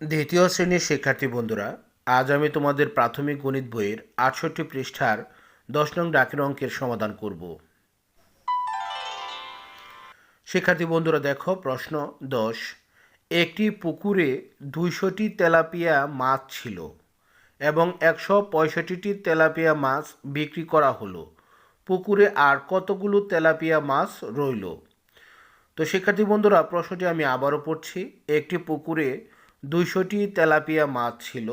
দ্বিতীয় শ্রেণির শিক্ষার্থী বন্ধুরা, আজ আমি তোমাদের প্রাথমিক গণিত বইয়ের আটষট্টি পৃষ্ঠার দশ নং ডাকের অঙ্কের সমাধান করব। শিক্ষার্থী বন্ধুরা, দেখো প্রশ্ন দশ। একটি পুকুরে দুইশোটি তেলাপিয়া মাছ ছিল এবং একশো পঁয়ষট্টিটি তেলাপিয়া মাছ বিক্রি করা হলো। পুকুরে আর কতগুলো তেলাপিয়া মাছ রইল? তো শিক্ষার্থী বন্ধুরা, প্রশ্নটি আমি আবারও পড়ছি। একটি পুকুরে দুইশোটি তেলাপিয়া মাছ ছিল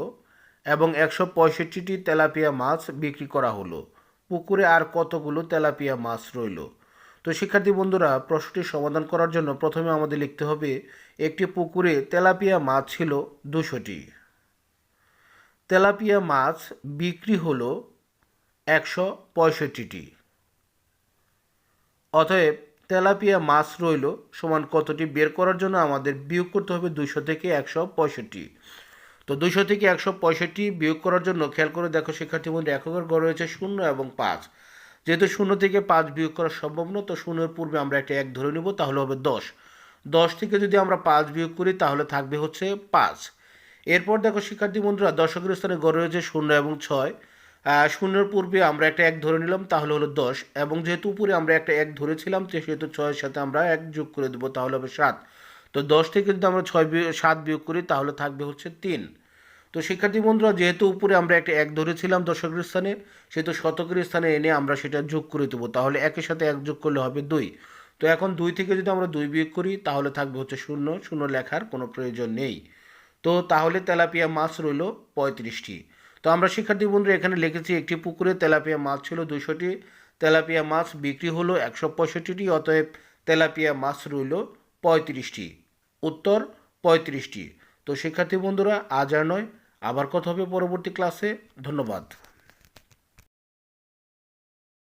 এবং একশো পঁয়ষট্টিটি তেলাপিয়া মাছ বিক্রি করা হলো। পুকুরে আর কতগুলো তেলাপিয়া মাছ রইল? তো শিক্ষার্থী বন্ধুরা, প্রশ্নটি সমাধান করার জন্য প্রথমে আমাদের লিখতে হবে, একটি পুকুরে তেলাপিয়া মাছ ছিল দুশোটি তেলাপিয়া মাছ বিক্রি হলো একশো পঁয়ষট্টিটি। অতএব তেলাপিয়া মাছ রইল সমান কতটি? বের করার জন্য আমাদের বিয়োগ করতে হবে দুইশো থেকে একশো পঁয়ষট্টি। তো দুইশো থেকে একশো পঁয়ষট্টি বিয়োগ করার জন্য খেয়াল করে দেখো শিক্ষার্থী বন্ধু এককের গড় রয়েছে শূন্য এবং পাঁচ। যেহেতু শূন্য থেকে পাঁচ বিয়োগ করা সম্ভব না তো শূন্যের পূর্বে আমরা একটা এক ধরে নেব, তাহলে হবে দশ। দশ থেকে যদি আমরা পাঁচ বিয়োগ করি, তাহলে থাকবে হচ্ছে পাঁচ। এরপর দেখো শিক্ষার্থী বন্ধুরা দশকের স্থানে গড় রয়েছে শূন্য এবং ছয়। শূন্যের পূর্বে আমরা একটা এক ধরে নিলাম, তাহলে হলো দশ। এবং যেহেতু উপরে আমরা একটা এক ধরেছিলাম সেহেতু ছয়ের সাথে আমরা এক যোগ করে দেবো, তাহলে হবে সাত। তো দশ থেকে যদি আমরা ছয় সাত বিয়োগ করি, তাহলে থাকবে হচ্ছে তিন। তো শিক্ষার্থী বন্ধুরা, যেহেতু উপরে আমরা একটা এক ধরেছিলাম দশকের স্থানে, সেহেতু শতকের স্থানে এনে আমরা সেটা যোগ করে দেবো, তাহলে একের সাথে এক যোগ করলে হবে দুই। তো এখন দুই থেকে যদি আমরা দুই বিয়োগ করি, তাহলে থাকবে হচ্ছে শূন্য। শূন্য লেখার কোনো প্রয়োজন নেই। তো তাহলে তেলাপিয়া মাছ রইল পঁয়ত্রিশটি। তো আমরা শিক্ষার্থী বন্ধুরা, এখানে লিখেছি একটি পুকুরে তেলাপিয়া মাছ ছিল দুশোটি তেলাপিয়া মাছ বিক্রি হলো একশো পঁয়ষট্টিটি, অতএব তেলাপিয়া মাছ রইল পঁয়ত্রিশটি। উত্তর, পঁয়ত্রিশটি। তো শিক্ষার্থী বন্ধুরা, আজ আর নয়। আবার কথা হবে পরবর্তী ক্লাসে। ধন্যবাদ।